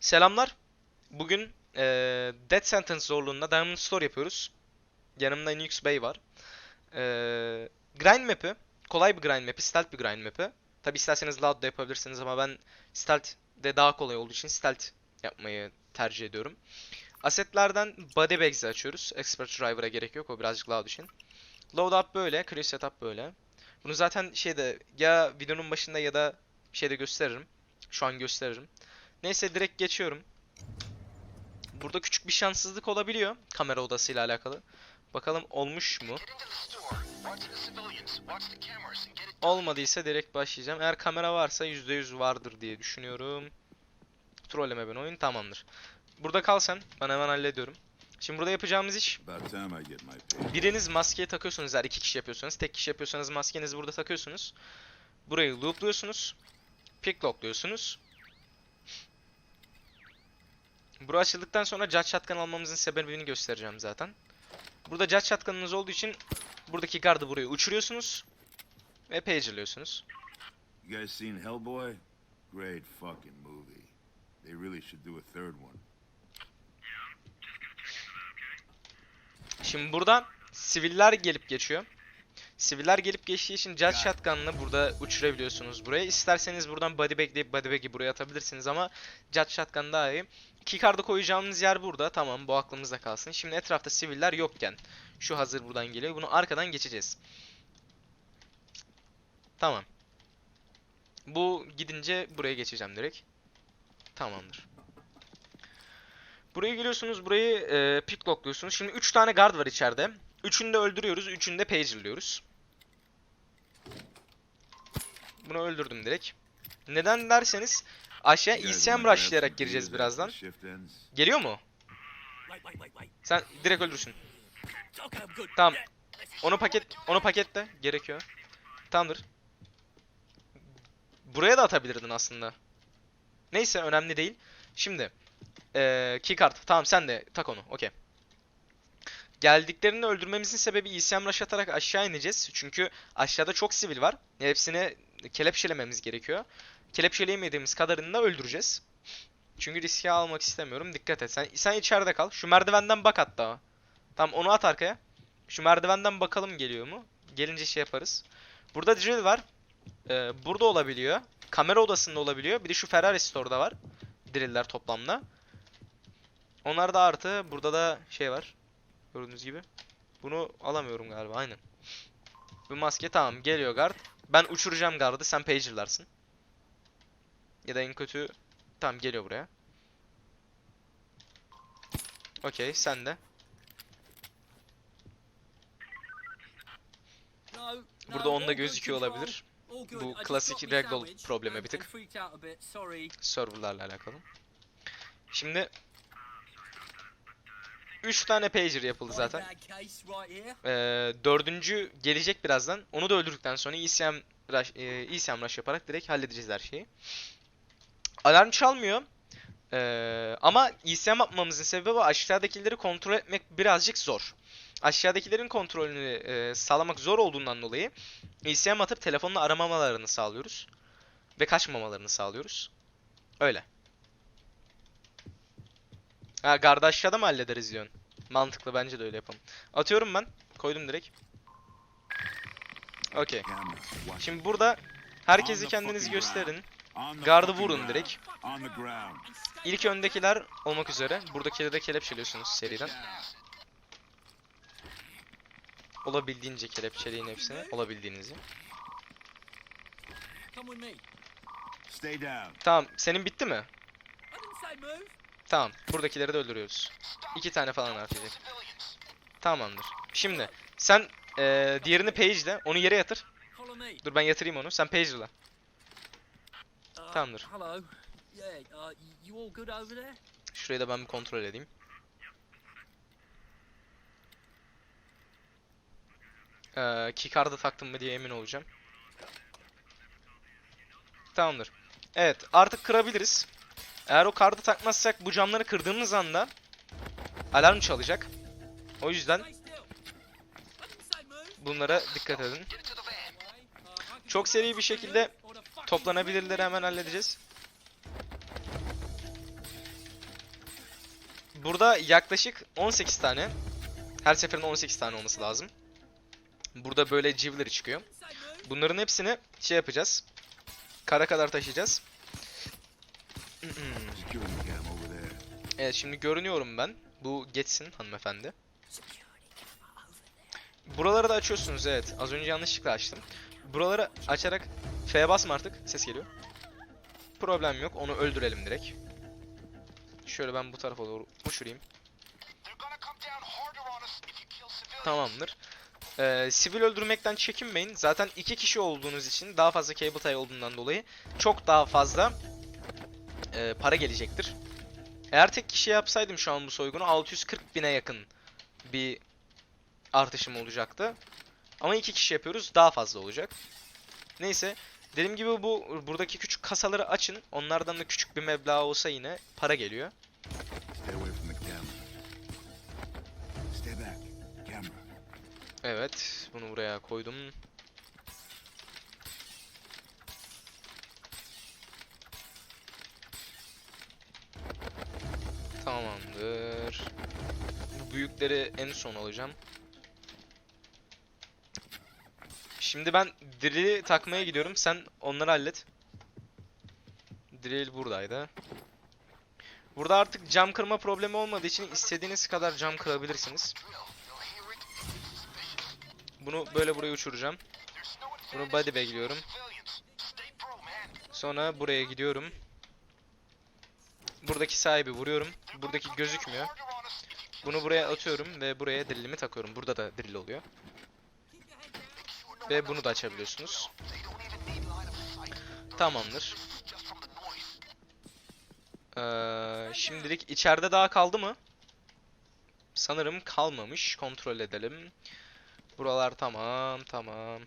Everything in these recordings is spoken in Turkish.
Selamlar. Bugün eee Death Sentence zorluğunda Diamond Store yapıyoruz. Yanımda Nux Bey var. Eee grind map'i, kolay bir grind map'i, stealth bir grind map'i. Tabi isterseniz loud da yapabilirsiniz ama ben stealth de daha kolay olduğu için stealth yapmayı tercih ediyorum. Assetlerden body bags'i açıyoruz. Expert driver'a gerek yok. O birazcık loud için. Load up böyle, clear setup böyle. Bunu zaten şeyde ya videonun başında ya da şeyde gösteririm. Şu an gösteririm. Neyse direkt geçiyorum. Burada küçük bir şanssızlık olabiliyor kamera odasıyla alakalı. Bakalım olmuş mu? Olmadıysa direkt başlayacağım. Eğer kamera varsa %100 vardır diye düşünüyorum. Trolleme ben oyun tamamdır. Burada kal sen. Ben hemen hallediyorum. Şimdi burada yapacağımız iş. Biriniz maskeyi takıyorsunuz eğer iki kişi yapıyorsanız. Tek kişi yapıyorsanız maskenizi burada takıyorsunuz. Burayı loopluyorsunuz. Picklockluyorsunuz. Bura açıldıktan sonra Judge Shotgun almamızın sebebini göstereceğim zaten. Burada Judge Shotgun'ınız olduğu için buradaki gardı buraya uçuruyorsunuz. Ve pager'lıyorsunuz. You guys seen Hellboy? Great fucking movie. They really should do a third one. Şimdi burada siviller gelip geçiyor. Siviller gelip geçtiği için Judge Shotgun'la burada uçurabiliyorsunuz buraya. İsterseniz buradan body bag deyip body bag'i buraya atabilirsiniz ama Judge Shotgun daha iyi. Keycard'ı koyacağımız yer burada. Tamam bu aklımızda kalsın. Şimdi etrafta siviller yokken şu hazır buradan geliyor. Bunu arkadan geçeceğiz. Tamam. Bu gidince buraya geçeceğim direkt. Tamamdır. Buraya geliyorsunuz, burayı e, picklockluyorsunuz. Şimdi 3 tane guard var içeride. Üçünü de öldürüyoruz, üçünü de pager'lıyoruz. Bunu öldürdüm direkt. Neden derseniz aşağı grab rushlayarak gireceğiz birazdan. Geliyor mu? Sen direkt öldürsün. Tamam. Onu paket, onu paketle. Gerekiyor. Tamamdır. Buraya da atabilirdin aslında. Neyse önemli değil. Şimdi eee keycard. Tamam sen de tak onu. Okey. Geldiklerini öldürmemizin sebebi ECM rush atarak aşağı ineceğiz. Çünkü aşağıda çok sivil var. Hepsini kelepçelememiz gerekiyor. Kelepçeleyemediğimiz kadarını da öldüreceğiz. Çünkü riske almak istemiyorum. Dikkat et. Sen, sen içeride kal. Şu merdivenden bak hatta. Tamam onu at arkaya. Şu merdivenden bakalım geliyor mu? Gelince şey yaparız. Burada drill var. Ee, burada olabiliyor. Kamera odasında olabiliyor. Bir de şu Ferrari Store'da var. Drill'ler toplamda. Onlar da artı. Burada da şey var. Gördüğünüz gibi. Bunu alamıyorum galiba. Aynen. Bu maske tamam. Geliyor guard. Ben uçuracağım guard'ı. Sen pager'larsın. Ya da en kötü... Tamam geliyor buraya. Okey sen de. Burada onda gözüküyor olabilir. Bu klasik ragdoll problemi bir tık. serverlarla alakalı. Şimdi 3 tane pager yapıldı zaten. Ee, dördüncü gelecek birazdan. Onu da öldürdükten sonra ECM rush, e, ECM rush yaparak direkt halledeceğiz her şeyi. Alarm çalmıyor. Ee, ama ECM yapmamızın sebebi aşağıdakileri kontrol etmek birazcık zor. Aşağıdakilerin kontrolünü e, sağlamak zor olduğundan dolayı ECM atıp telefonla aramamalarını sağlıyoruz. Ve kaçmamalarını sağlıyoruz. Öyle. Ha gardı aşağıda mı hallederiz diyorsun? Mantıklı bence de öyle yapalım. Atıyorum ben. Koydum direkt. Okey. Şimdi burada herkesi kendiniz gösterin. Gardı vurun direkt. İlk öndekiler olmak üzere. Buradakileri de kelepçeliyorsunuz seriden. Olabildiğince kelepçeleyin hepsini. Olabildiğinizi. Tamam. Senin bitti mi? Tamam. Buradakileri de öldürüyoruz. İki tane falan artacak. Tamamdır. Şimdi sen eee diğerini page'le. Onu yere yatır. Dur ben yatırayım onu. Sen page'la. Uh, Tamamdır. Şurayı da ben bir kontrol edeyim. Ee, keycard'ı taktım mı diye emin olacağım. Tamamdır. Evet artık kırabiliriz. Eğer o kartı takmazsak bu camları kırdığımız anda alarm çalacak. O yüzden bunlara dikkat edin. Çok seri bir şekilde Toplanabilirleri hemen halledeceğiz. burada yaklaşık 18 tane. Her seferinde 18 tane olması lazım. Burada böyle civleri çıkıyor. Bunların hepsini şey yapacağız. Kara kadar taşıyacağız. Evet şimdi görünüyorum ben. Bu geçsin hanımefendi. Buraları da açıyorsunuz evet. Az önce yanlışlıkla açtım. Buraları açarak F'ye basma artık. Ses geliyor. Problem yok. Onu öldürelim direkt. Şöyle ben bu tarafa doğru uçurayım. Tamamdır. Ee, sivil öldürmekten çekinmeyin. Zaten iki kişi olduğunuz için daha fazla cable tie olduğundan dolayı çok daha fazla e, para gelecektir. Eğer tek kişi yapsaydım şu an bu soygunu 640 bine yakın bir artışım olacaktı. Ama iki kişi yapıyoruz daha fazla olacak. Neyse dediğim gibi bu buradaki küçük kasaları açın. Onlardan da küçük bir meblağ olsa yine para geliyor. Evet bunu buraya koydum. Tamamdır. Bu büyükleri en son alacağım. Şimdi ben drill'i takmaya gidiyorum. Sen onları hallet. Drill buradaydı. Burada artık cam kırma problemi olmadığı için istediğiniz kadar cam kırabilirsiniz. Bunu böyle buraya uçuracağım. Bunu body bag'liyorum. Sonra buraya gidiyorum. Buradaki sahibi vuruyorum. Buradaki gözükmüyor. Bunu buraya atıyorum ve buraya drillimi takıyorum. Burada da drill oluyor. Ve bunu da açabiliyorsunuz. Tamamdır. Ee, şimdilik içeride daha kaldı mı? Sanırım kalmamış. Kontrol edelim. Buralar tamam, tamam.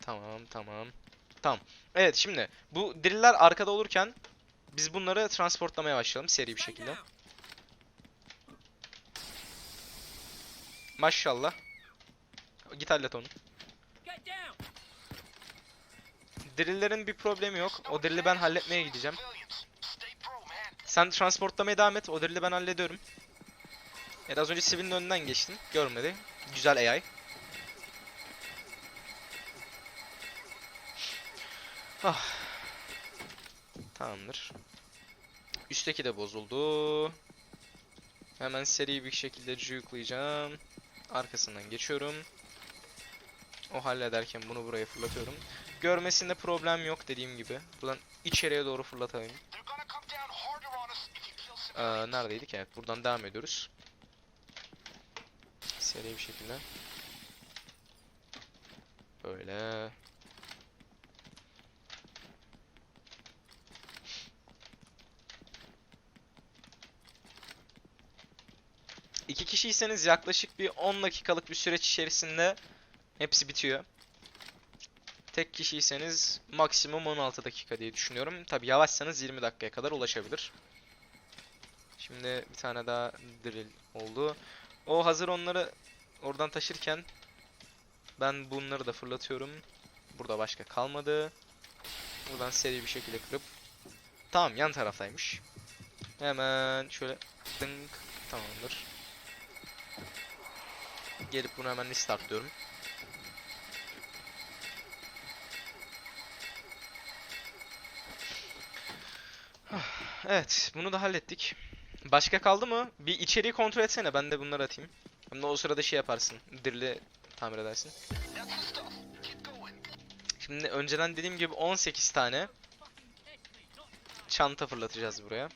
Tamam, tamam. Tamam. Evet şimdi bu driller arkada olurken biz bunları transportlamaya başlayalım seri bir şekilde. Maşallah. Git hallet onu. Drillerin bir problemi yok. O drilli ben halletmeye gideceğim. Sen transportlamaya devam et. O drilli ben hallediyorum. Evet az önce sivilin önünden geçtin. Görmedi. Güzel AI. Ah. Tamamdır. Üstteki de bozuldu. Hemen seri bir şekilde cuyuklayacağım. Arkasından geçiyorum. O hallederken bunu buraya fırlatıyorum. Görmesinde problem yok dediğim gibi. Buradan içeriye doğru fırlatayım. Ee, neredeydik? Evet buradan devam ediyoruz. Seri bir şekilde. Böyle. İki kişiyseniz yaklaşık bir 10 dakikalık bir süreç içerisinde hepsi bitiyor. Tek kişiyseniz maksimum 16 dakika diye düşünüyorum. Tabi yavaşsanız 20 dakikaya kadar ulaşabilir. Şimdi bir tane daha drill oldu. O hazır onları oradan taşırken ben bunları da fırlatıyorum. Burada başka kalmadı. Buradan seri bir şekilde kırıp Tamam yan taraftaymış. Hemen şöyle dınk tamamdır. Gelip bunu hemen startlıyorum. Evet, bunu da hallettik. Başka kaldı mı? Bir içeriği kontrol etsene, ben de bunları atayım. Hem de o sırada şey yaparsın, dirli tamir edersin. Şimdi önceden dediğim gibi 18 tane çanta fırlatacağız buraya.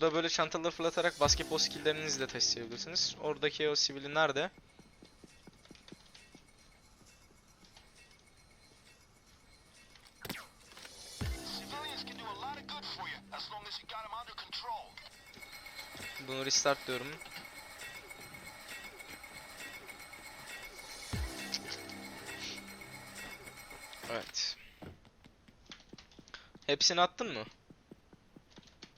Burada böyle çantaları fırlatarak basketbol skill'lerinizi de taşıyabilirsiniz. Oradaki o sivili nerede? Bunu restart diyorum. Evet. Hepsini attın mı?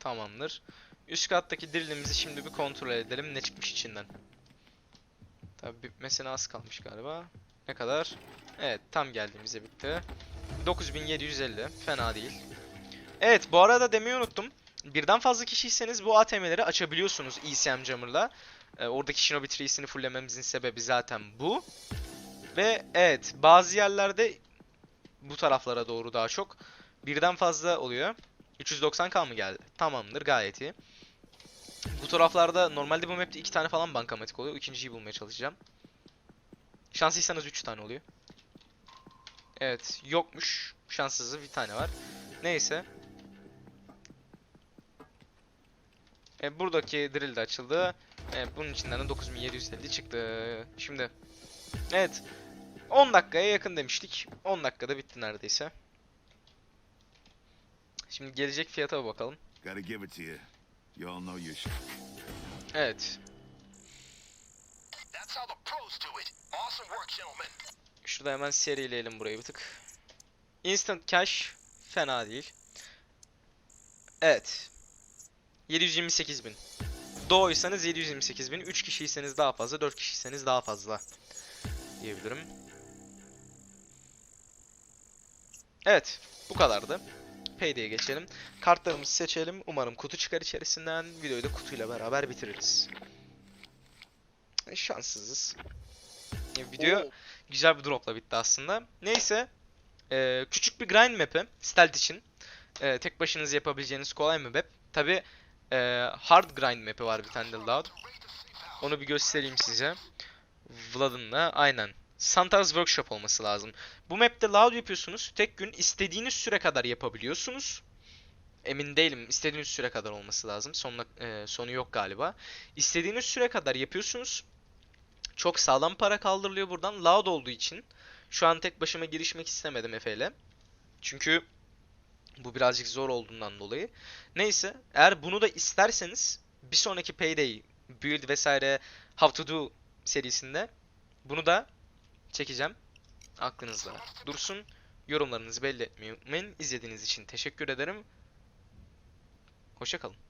Tamamdır. Üst kattaki drillimizi şimdi bir kontrol edelim ne çıkmış içinden. Tabi bitmesine az kalmış galiba. Ne kadar? Evet tam geldiğimizde bitti. 9750 fena değil. Evet bu arada demeyi unuttum. Birden fazla kişiyseniz bu ATM'leri açabiliyorsunuz ECM Jammer'la. Ee, oradaki Shinobi Tree'sini fullememizin sebebi zaten bu. Ve evet bazı yerlerde bu taraflara doğru daha çok birden fazla oluyor. 390k mı geldi? Tamamdır gayet iyi. Bu taraflarda normalde bu map'te iki tane falan bankamatik oluyor. İkinciyi bulmaya çalışacağım. Şanslıysanız 3 tane oluyor. Evet yokmuş. Şanssızı bir tane var. Neyse. E, buradaki drill de açıldı. E, bunun içinden de 9750 çıktı. Şimdi. Evet. 10 dakikaya yakın demiştik. 10 dakikada bitti neredeyse. Şimdi gelecek fiyata bakalım. Evet. Şurada hemen serileyelim burayı bir tık. Instant cash fena değil. Evet. 728 bin. Doğuysanız 728 bin. 3 kişiyseniz daha fazla. 4 kişiyseniz daha fazla. Diyebilirim. Evet. Bu kadardı. Payday'e geçelim. Kartlarımızı seçelim. Umarım kutu çıkar içerisinden. Videoyu da kutuyla beraber bitiririz. E, Şanssızız. E, Video güzel bir dropla bitti aslında. Neyse. eee, küçük bir grind map'i. Stealth için. Eee, tek başınıza yapabileceğiniz kolay bir map. Tabi hard grind map'i var bir tane de Loud. Onu bir göstereyim size. Vlad'ınla aynen. Santar's Workshop olması lazım. Bu map'te Loud yapıyorsunuz. Tek gün istediğiniz süre kadar yapabiliyorsunuz. Emin değilim. İstediğiniz süre kadar olması lazım. Sonuna, eee, sonu yok galiba. İstediğiniz süre kadar yapıyorsunuz. Çok sağlam para kaldırılıyor buradan. Loud olduğu için şu an tek başıma girişmek istemedim Efe'yle. Çünkü bu birazcık zor olduğundan dolayı. Neyse eğer bunu da isterseniz bir sonraki Payday, Build vesaire How to Do serisinde bunu da çekeceğim. Aklınızda dursun. Yorumlarınızı belli etmeyi unutmayın. İzlediğiniz için teşekkür ederim. Hoşçakalın.